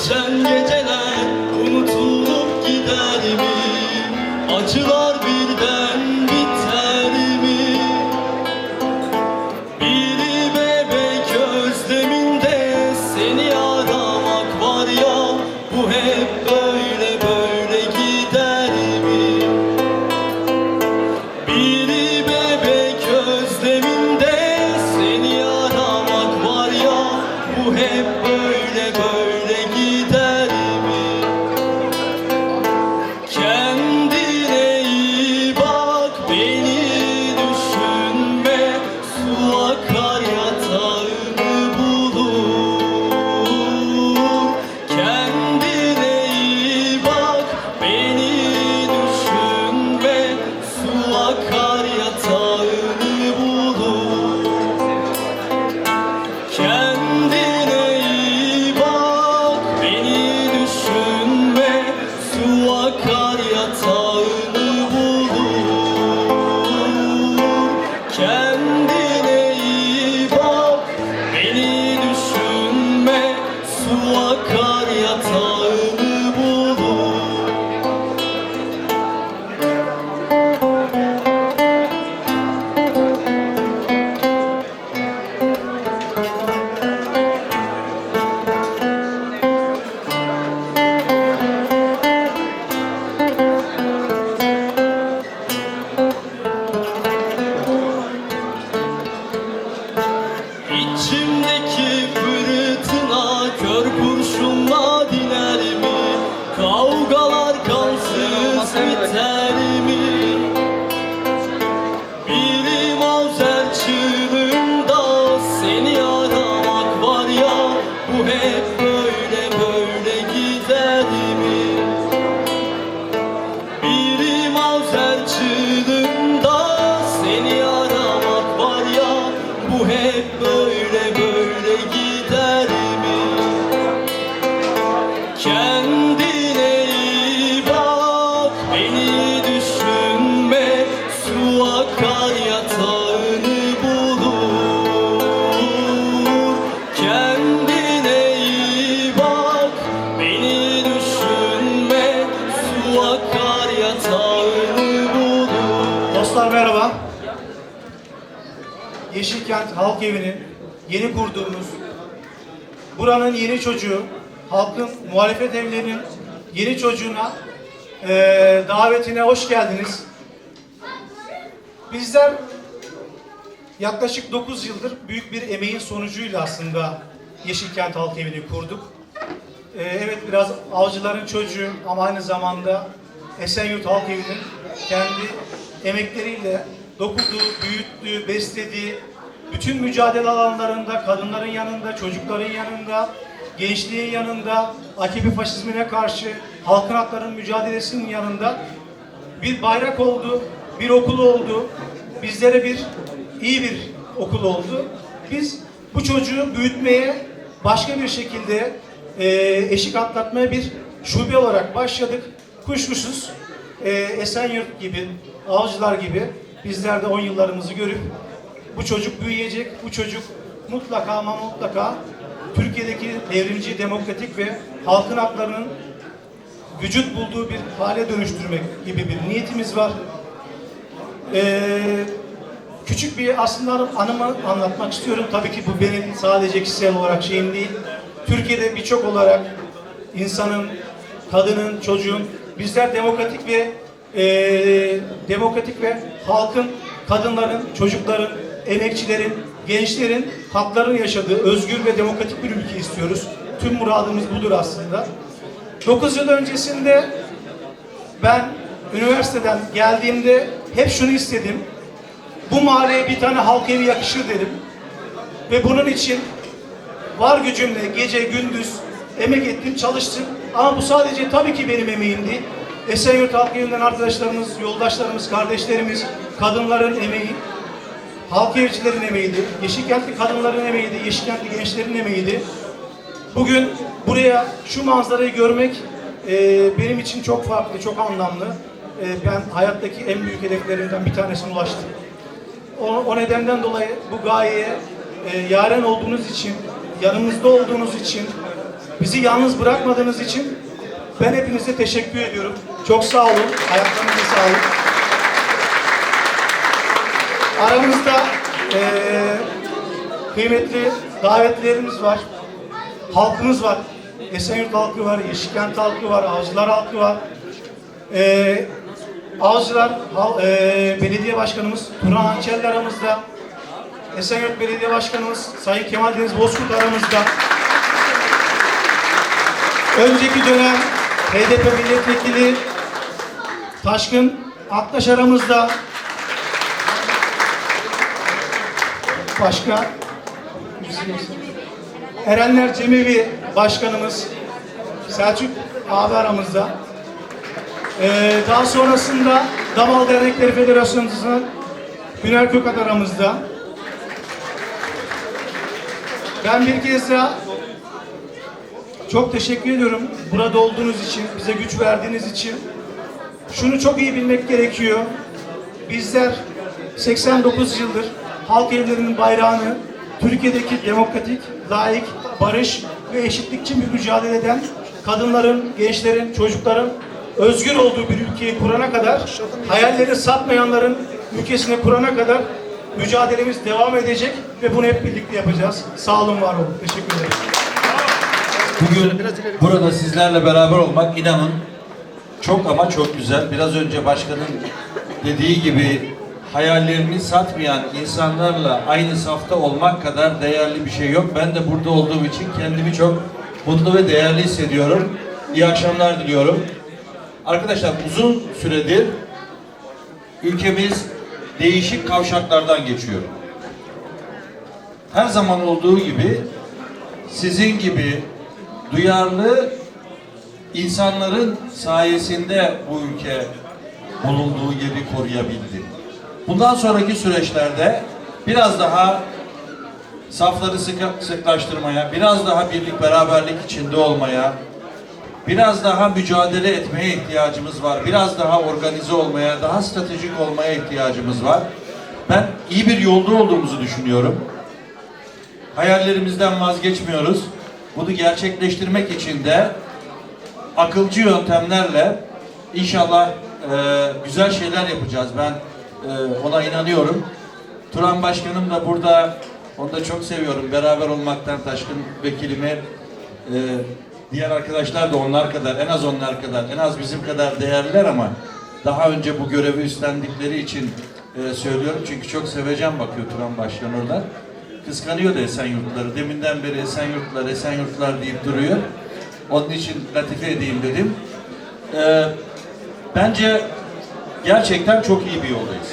geçen geceler unutulup gider mi? Acılar Dostlar merhaba. Yeşilkent Halk Evi'nin yeni kurduğumuz, buranın yeni çocuğu, halkın muhalefet evlerinin yeni çocuğuna eee, davetine hoş geldiniz. Bizler yaklaşık 9 yıldır büyük bir emeğin sonucuyla aslında Yeşilkent Halk Evi'ni kurduk. Ee, evet biraz avcıların çocuğu ama aynı zamanda Esenyurt Halk Evi'nin kendi emekleriyle dokuduğu, büyüttüğü, beslediği bütün mücadele alanlarında kadınların yanında, çocukların yanında, gençliğin yanında, AKP faşizmine karşı halkın haklarının mücadelesinin yanında bir bayrak oldu, bir okul oldu, bizlere bir iyi bir okul oldu. Biz bu çocuğu büyütmeye başka bir şekilde e, eşik atlatmaya bir şube olarak başladık. Kuşkusuz e, Esenyurt gibi, Avcılar gibi bizler de 10 yıllarımızı görüp bu çocuk büyüyecek, bu çocuk mutlaka ama mutlaka Türkiye'deki devrimci, demokratik ve halkın haklarının vücut bulduğu bir hale dönüştürmek gibi bir niyetimiz var. Ee, küçük bir aslında anımı anlatmak istiyorum. Tabii ki bu benim sadece kişisel olarak şeyim değil. Türkiye'de birçok olarak insanın, kadının, çocuğun, bizler demokratik ve e, demokratik ve halkın, kadınların, çocukların, emekçilerin, gençlerin haklarını yaşadığı özgür ve demokratik bir ülke istiyoruz. Tüm muradımız budur aslında. 9 yıl öncesinde ben üniversiteden geldiğimde hep şunu istedim. Bu mahalleye bir tane halk evi yakışır dedim. Ve bunun için var gücümle gece gündüz emek ettim, çalıştım. Ama bu sadece tabii ki benim emeğimdi. Esenyurt Halk Evi'nden arkadaşlarımız, yoldaşlarımız, kardeşlerimiz, kadınların emeği, halk evcilerin emeğiydi. Yeşilkentli kadınların emeğiydi, Yeşilkentli gençlerin emeğiydi. Bugün buraya şu manzarayı görmek e, benim için çok farklı, çok anlamlı. E, ben hayattaki en büyük hedeflerimden bir tanesine ulaştım. O, o nedenden dolayı bu gayeye e, yaren olduğunuz için, yanımızda olduğunuz için Bizi yalnız bırakmadığınız için ben hepinize teşekkür ediyorum. Çok sağ olun. Ayaklarınıza sağlık. Aramızda eee, kıymetli davetlilerimiz var. Halkımız var. Esenyurt halkı var, Yeşilkent halkı var, Avcılar halkı var. Eee Avcılar hal- eee, Belediye Başkanımız Turan Hançerli aramızda. Esenyurt Belediye Başkanımız Sayın Kemal Deniz Bozkurt aramızda. Önceki dönem HDP milletvekili Taşkın Aktaş aramızda. Başka? Erenler Cemevi Başkanımız Selçuk abi aramızda. Ee, daha sonrasında Damal Dernekleri Federasyonu'ndan Güner Kökat aramızda. Ben bir kez daha çok teşekkür ediyorum burada olduğunuz için, bize güç verdiğiniz için. Şunu çok iyi bilmek gerekiyor. Bizler 89 yıldır halk evlerinin bayrağını Türkiye'deki demokratik, layık, barış ve eşitlik için bir mücadele eden kadınların, gençlerin, çocukların özgür olduğu bir ülkeyi kurana kadar, hayalleri satmayanların ülkesine kurana kadar mücadelemiz devam edecek ve bunu hep birlikte yapacağız. Sağ olun, var olun. Teşekkür ederim. Bugün burada sizlerle beraber olmak inanın çok ama çok güzel. Biraz önce başkanın dediği gibi hayallerini satmayan insanlarla aynı safta olmak kadar değerli bir şey yok. Ben de burada olduğum için kendimi çok mutlu ve değerli hissediyorum. İyi akşamlar diliyorum. Arkadaşlar uzun süredir ülkemiz değişik kavşaklardan geçiyor. Her zaman olduğu gibi sizin gibi duyarlı insanların sayesinde bu ülke bulunduğu yeri koruyabildi. Bundan sonraki süreçlerde biraz daha safları sıkı, sıklaştırmaya, biraz daha birlik beraberlik içinde olmaya, biraz daha mücadele etmeye ihtiyacımız var. Biraz daha organize olmaya, daha stratejik olmaya ihtiyacımız var. Ben iyi bir yolda olduğumuzu düşünüyorum. Hayallerimizden vazgeçmiyoruz. Bunu gerçekleştirmek için de akılcı yöntemlerle inşallah e, güzel şeyler yapacağız. Ben e, ona inanıyorum. Turan Başkanım da burada, onu da çok seviyorum. Beraber olmaktan Taşkın Vekilimi, e, diğer arkadaşlar da onlar kadar, en az onlar kadar, en az bizim kadar değerliler ama daha önce bu görevi üstlendikleri için e, söylüyorum. Çünkü çok sevecen bakıyor Turan Başkan. Kıskanıyor da Esenyurtları. Deminden beri Esenyurtlar, Esenyurtlar deyip duruyor. Onun için latife edeyim dedim. E, bence gerçekten çok iyi bir yoldayız.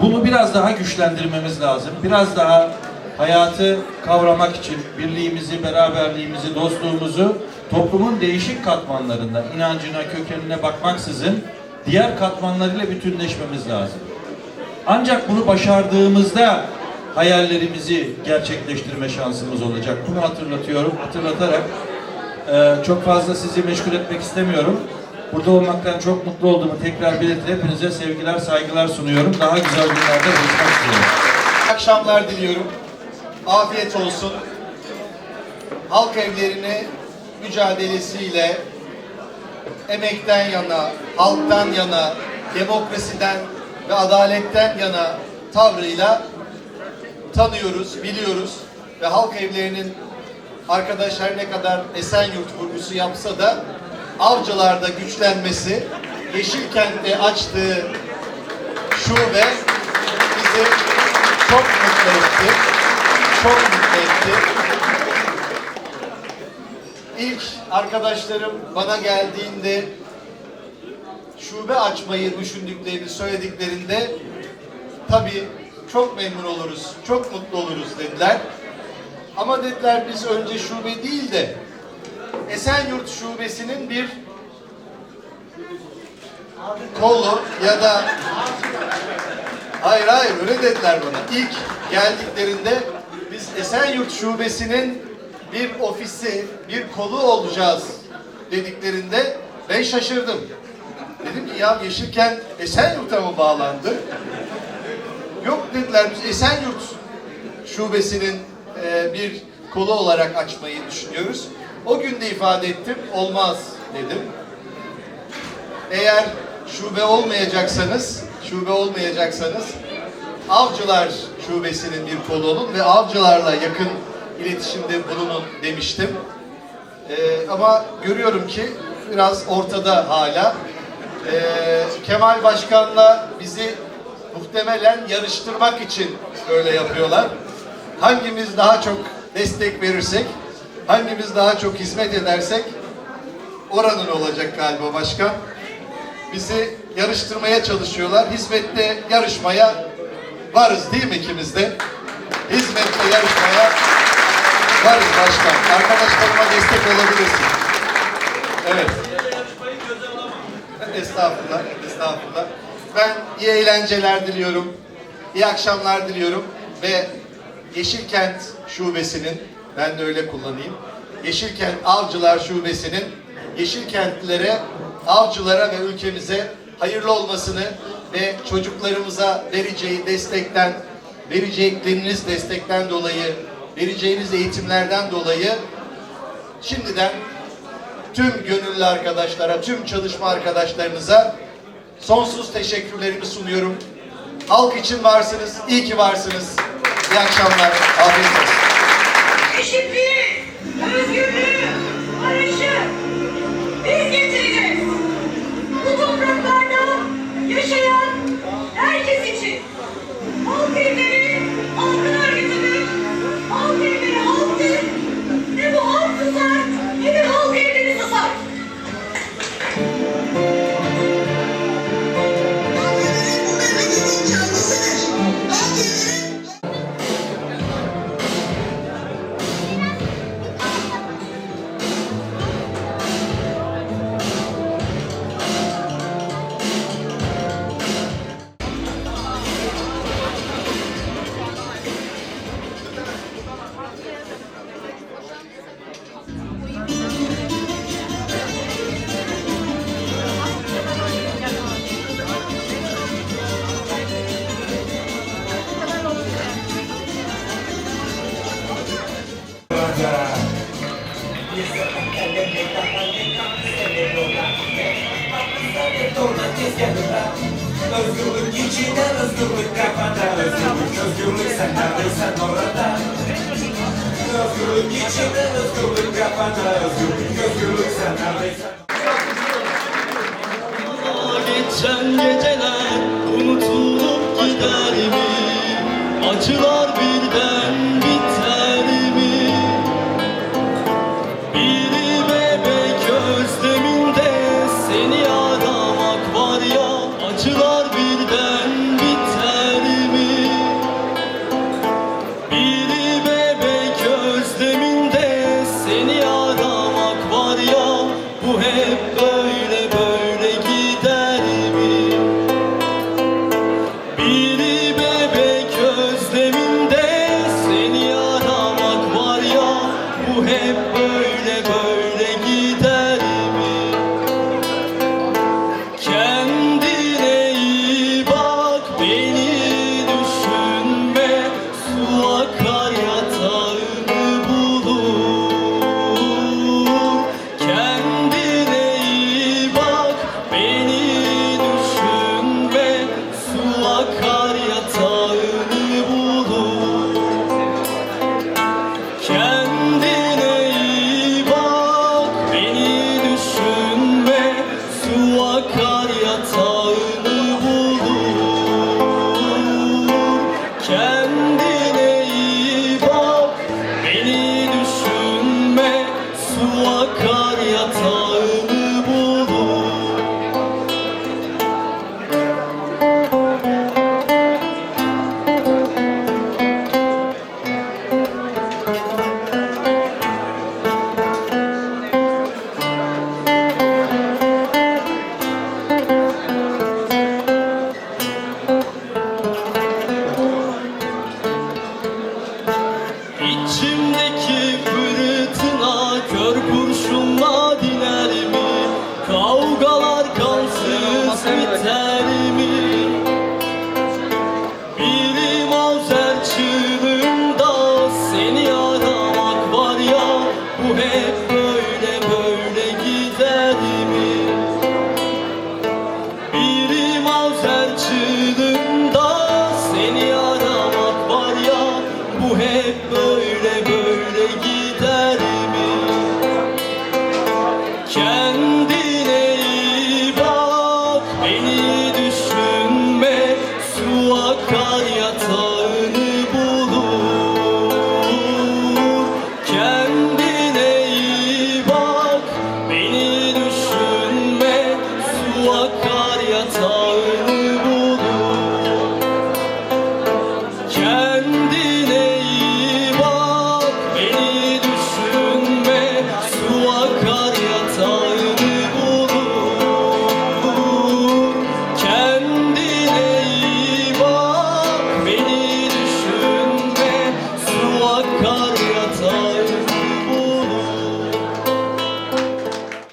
Bunu biraz daha güçlendirmemiz lazım. Biraz daha hayatı kavramak için birliğimizi, beraberliğimizi, dostluğumuzu toplumun değişik katmanlarında, inancına, kökenine bakmaksızın diğer katmanlarıyla bütünleşmemiz lazım. Ancak bunu başardığımızda hayallerimizi gerçekleştirme şansımız olacak. Bunu hatırlatıyorum. Hatırlatarak e, çok fazla sizi meşgul etmek istemiyorum. Burada olmaktan çok mutlu olduğumu tekrar belirtip hepinize sevgiler, saygılar sunuyorum. Daha güzel günlerde buluşmak üzere. Akşamlar diliyorum. Afiyet olsun. Halk evlerini mücadelesiyle emekten yana, halktan yana, demokrasiden ve adaletten yana tavrıyla tanıyoruz, biliyoruz ve halk evlerinin arkadaş her ne kadar Esenyurt vurgusu yapsa da avcılarda güçlenmesi, Yeşilkent'te açtığı şube bizi çok mutlu etti. Çok mutlu etti. İlk arkadaşlarım bana geldiğinde şube açmayı düşündüklerini söylediklerinde tabii çok memnun oluruz, çok mutlu oluruz dediler. Ama dediler biz önce şube değil de Esenyurt Şubesi'nin bir kolu ya da Hayır hayır öyle dediler bana. İlk geldiklerinde biz Esenyurt Şubesi'nin bir ofisi, bir kolu olacağız dediklerinde ben şaşırdım. Dedim ki ya Yeşilkent Esenyurt'a mı bağlandı? Yok dediler biz Esenyurt Şubesi'nin e, bir kolu olarak açmayı düşünüyoruz. O gün de ifade ettim, olmaz dedim. Eğer şube olmayacaksanız, şube olmayacaksanız Avcılar Şubesi'nin bir kolu olun ve avcılarla yakın iletişimde bulunun demiştim. Ee, ama görüyorum ki biraz ortada hala. Ee, Kemal Başkan'la bizi muhtemelen yarıştırmak için böyle yapıyorlar. Hangimiz daha çok destek verirsek, hangimiz daha çok hizmet edersek oranın olacak galiba başkan. Bizi yarıştırmaya çalışıyorlar. Hizmette yarışmaya varız değil mi ikimiz de? Hizmette yarışmaya varız başkan. Arkadaşlarıma destek olabilirsin. Evet. Estağfurullah, estağfurullah. Ben iyi eğlenceler diliyorum. İyi akşamlar diliyorum ve Yeşilkent Şubesi'nin ben de öyle kullanayım. Yeşilkent Avcılar Şubesi'nin Yeşilkentlilere, avcılara ve ülkemize hayırlı olmasını ve çocuklarımıza vereceği destekten, verecekleriniz destekten dolayı, vereceğiniz eğitimlerden dolayı şimdiden tüm gönüllü arkadaşlara, tüm çalışma arkadaşlarınıza sonsuz teşekkürlerimi sunuyorum. Halk için varsınız, iyi ki varsınız. İyi akşamlar, afiyet olsun. eşitliği, özgürlüğü, Özgürlük içinde, özgürlük kafada Özgürlük, özgürlük sen neredeysen orada. Özgürlük içinde, özgürlük kafada Özgürlük, özgürlük sen neredeysen Geçen geceler unutulup gider mi? Acılar birden